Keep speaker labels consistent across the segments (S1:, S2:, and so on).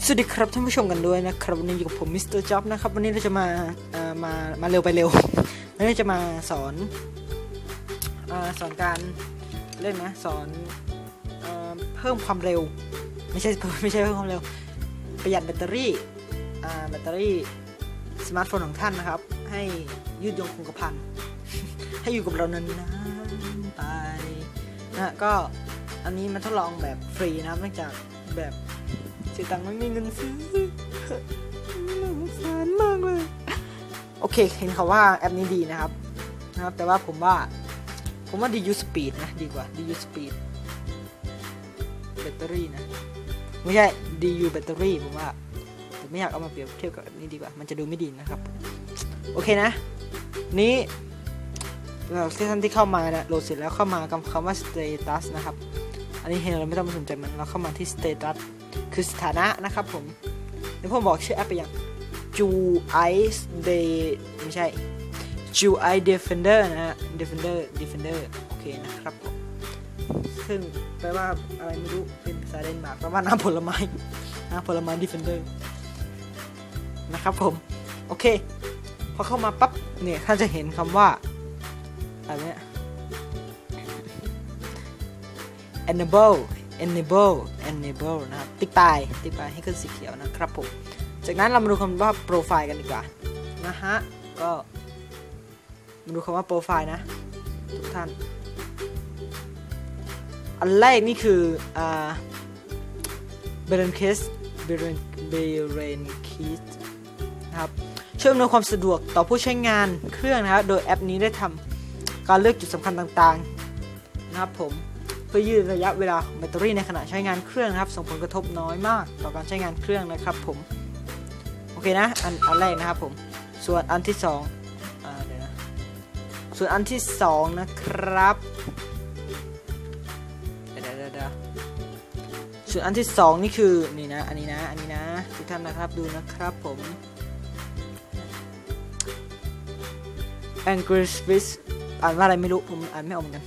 S1: สวัสดีครับท่านผู้ชมกันด้วยนะครับวันนี้อยู่กับผมมิสเตอร์จ็อบนะครับวันนี้เราจะมาเอ่อมามาเร็วไปเร็ววันนี้จะมาสอนอสอนการเล่นนะสอนเอเพิ่มความเร็ว ไม่ใช่ไม่ใช่เพิ่มความเร็ว ประหยัดแบตเตอรี่แบตเตอรี่สมาร์ทโฟนของท่านนะครับ ให้ยืดยงคงกระพันให้อยู่กับเรานานๆไปนะก็อันนี้มันทดลองแบบฟรีนะครับเนื่องจากแบบ เสียตังค์ไม่มีเงินซื้อน่าสารมากเลยโอเค เห็นเขาว่าแอปนี้ดีนะครับนะครับ แต่ว่าผมว่าผมว่า DU Speed นะดีกว่า DU Speed แบตเตอรี่นะ ไม่ใช่ DU แบตเตอรี่ผมว่าผมไม่อยากเอามาเปรียบเทียบกับอันนี้ดีกว่า มันจะดูไม่ดีนะครับ โอเคนะ นี้เราที่ท่านที่เข้ามานะโหลดเสร็จแล้วเข้ามากับคำว่า status นะครับ อันนี้เห็นเราไม่ต้องมาสนใจมันเราเข้ามาที่ status คือสถานะนะครับผมเดี๋ยวผมบอกชื่อแอปไปอย่าง Ju Ice Day ไม่ใช่ Ju i Defender นะฮะ Defender Defender โอเคนะครับผมซึ่งแปลว่าอะไรไม่รู้ เป็นภาษาเดนมาร์กแปลว่าน้ำผลไม้ น้ำผลไม้ Defender นะครับผม โอเค พอเข้ามาปั๊บเนี่ยท่านจะเห็นคำว่าอะไรเนี่ย enable enable enable นะครับ ติ๊กไปติ๊กไปให้ขึ้นสีเขียวนะครับผม จากนั้นเรามาดูคำว่าโปรไฟล์กันดีกว่า นะฮะ ก็ มาดูคำว่าโปรไฟล์นะ ทุกท่าน อันแรกนี่คืออ่าเบรนเคสเบรนเบรนคิสนะครับช่วยอำนวยความสะดวกต่อผู้ใช้งานเครื่องนะครับ โดยแอปนี้ได้ทำการเลือกจุดสำคัญต่างๆ นะครับผม พื่อยืดระยะเวลาของแบตเตอรี่ในขณะใช้งานเครื่องนะครับ ส่งผลกระทบน้อยมากต่อการใช้งานเครื่องนะครับผม โอเคนะ อันอันแรกนะครับผม ส่วนอันที่สองอ่าเดี๋ยวนะ ส่วนอันที่สองนะครับเดี๋ยวเดี๋ยวเดี๋ยวส่วนอันที่สองนี่คือนี่นะ อันนี้นะ อันนี้นะทุกท่านนะครับดูนะครับผม Angry Swiss อ่านว่าอะไรไม่รู้ ผมอ่านไม่ออกเหมือนกัน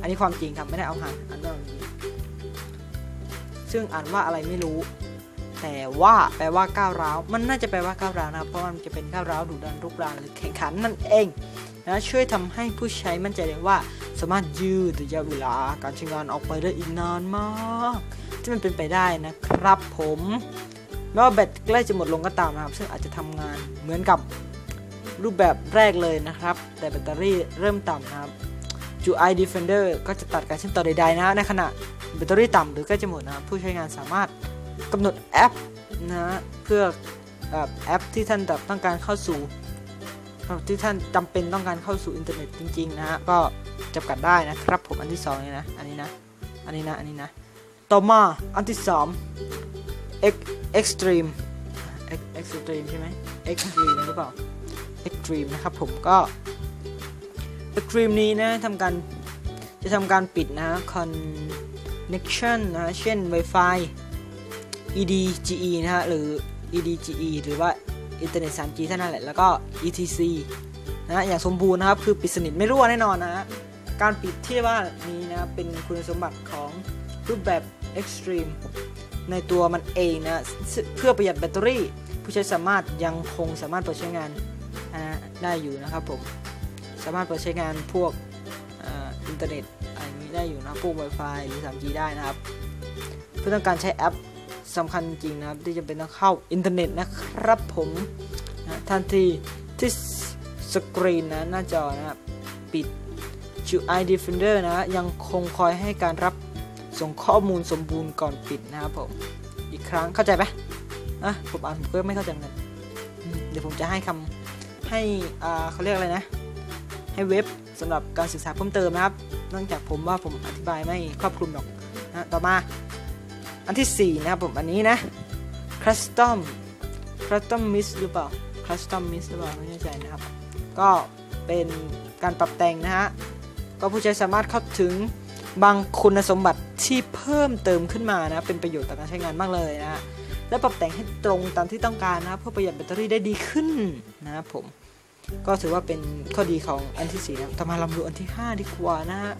S1: อันนี้ความจริงครับไม่ได้เอาหางอ่านว่าอย่างนี้ซึ่งอ่านว่าอะไรไม่รู้ แต่ว่าแปลว่าก้าวร้าว มันน่าจะแปลว่าก้าวร้าวนะครับเพราะมันจะเป็นก้าวร้าวดุดันรุกรานหรือแข่งขันนั่นเองนะช่วยทำให้ผู้ใช้มั่นใจได้ว่า สามารถยืดระยะเวลาการใช้งานออกไปได้อีกนานมากที่มันเป็นไปได้นะครับผมแม้ว่าแบตใกล้จะหมดลงก็ตามนะครับ ซึ่งอาจจะทำงานเหมือนกับรูปแบบแรกเลยนะครับ แต่แบตเตอรี่เริ่มต่ำนะครับ จูไอ Defender ก็จะตัดการเชื่อมต่อใดๆนะในขณะแบตเตอรี่ต่ำหรือใกล้จะหมดนะผู้ใช้งานสามารถกำหนดแอปนะเพื่อแอปที่ท่านต้องการเข้าสู่ที่ท่านจำเป็นต้องการเข้าสู่อินเทอร์เน็ตจริงๆนะฮะก็จำกัดได้นะครับผมอันที่สองนี่นะอันนี้นะอันนี้นะอันนี้นะต่อมาอันที่สอง X Extreme X Extreme ใช่ไหม Extreme หรือเปล่า Extreme นะครับผมก็ Extreme นี้นะทำการจะทำการปิดนะ connection นะเช่น Wi-Fi EDGE นะฮะหรือ EDGE หรือว่าอินเทอร์เน็ต 3G เท่านั้นแหละ แล้วก็ ETC นะฮะอย่างสมบูรณ์นะครับ คือปิดสนิทไม่รั่วแน่นอนนะฮะการปิดที่ว่านี้นะเป็นคุณสมบัติของรูปแบบ Extreme ในตัวมันเองนะเพื่อประหยัดแบตเตอรี่ ผู้ใช้สามารถยังคงสามารถเปิดใช้งานได้อยู่นะครับผม สามารถเปิดใช้งานพวกอินเทอร์เน็ตอะไรนี้ได้อยู่นะพวก Wi-Fi หรือ 3G ได้นะครับ เพื่อต้องการใช้แอปสำคัญจริงนะครับ ที่จะเป็นต้องเข้าอินเทอร์เน็ตนะครับผมนะทันทีที่สกรีนนะหน้าจอนะครับปิด UI Defender นะยังคงคอยให้การรับส่งข้อมูลสมบูรณ์ก่อนปิดนะครับผม อีกครั้งเข้าใจไหมอะผมอ่านผมก็ไม่เข้าใจเหมือนกันเดี๋ยวผมจะให้คำให้อ่าเขาเรียกอะไรนะ ให้เว็บสำหรับการศึกษาเพิ่มเติมนะครับเนื่องจากผมว่าผมอธิบายไม่ครอบคลุมหรอกนะต่อมาอันที่4นะครับผมอันนี้นะ custom custom miss หรือเปล่า custom miss หรือเปล่าไม่แน่ใจนะครับ ก็เป็นการปรับแต่งนะฮะก็ผู้ใช้สามารถเข้าถึงบางคุณสมบัติที่เพิ่มเติมขึ้นมานะเป็นประโยชน์ต่อการใช้งานมากเลยนะฮะและปรับแต่งให้ตรงตามที่ต้องการนะเพื่อประหยัดแบตเตอรี่ได้ดีขึ้นนะครับผม ก็ถือว่าเป็นข้อดีของอันที่ 4 นะต่อมาเราดูอันที่ 5 ดีกว่านะฮะ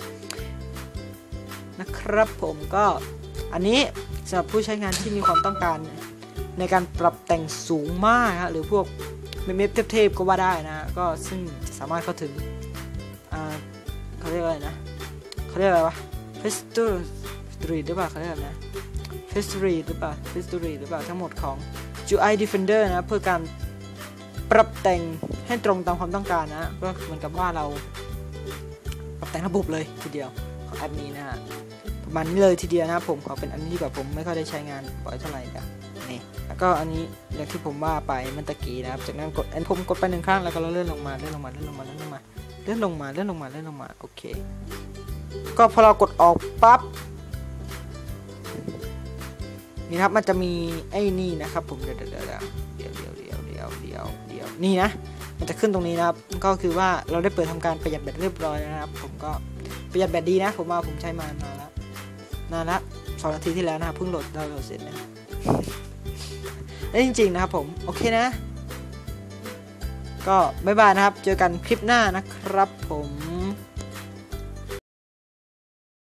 S1: นะครับผมก็อันนี้สำหรับผู้ใช้งานที่มีความต้องการ ในการปรับแต่งสูงมากฮะหรือพวกเมมเทพๆก็ว่าได้นะก็ซึ่งจะสามารถเข้าถึงเขาเรียกอะไรนะเขาเรียกอะไรวะ f e s t u r y หรือเปล่าเขาเรียกอะไรนะ f e s t u r y หรือเปล่า f e s t u r y หรือเปล่าทั้งหมดของ UI Defender นะเพื่อการปรับแต่ง ให้ตรงตามความต้องการนะก็เหมือนกับว่าเราปรับแต่งระบบเลยทีเดียวของแอปนี้นะฮะประมาณนี้เลยทีเดียวนะผมขอเป็นอันนี้ดีกว่าผมไม่ค่อยได้ใช้งานบ่อยเท่าไหร่ครับนี่แล้วก็อันนี้อย่างที่ผมว่าไปมันตะกี้นะครับจากนั้นกดอนผมกดไปหนึ่งครั้งแล้วก็เลื่อนลงมาเลื่อนลงมาเลื่อนลงมาเลื่อนลงมาเลื่อนลงมาเลื่อนลงมาเลื่อนลงมาโอเค ก็พอเรากดออกปั๊บนี่ครับมันจะมีไอ้นี่นะครับผมเดี๋ยวเดี๋ยวเดี๋ยวเดี๋ยวเดี๋ยวเดี๋ยวเดี๋ยวนี่นะ มันจะขึ้นตรงนี้นะครับ ก็คือว่าเราได้เปิดทำการประหยัดแบตเรียบร้อยแล้วนะครับ ผมก็ประหยัดแบตดีนะ ผมว่าผมใช้มานานแล้วนานละสองนาทีที่แล้วนะครับเพิ่งโหลดดาวน์โหลดเสร็จนะและจริงๆนะครับผม โอเคนะ ก็บ๊ายบายนะครับ เจอกันคลิปหน้านะครับผม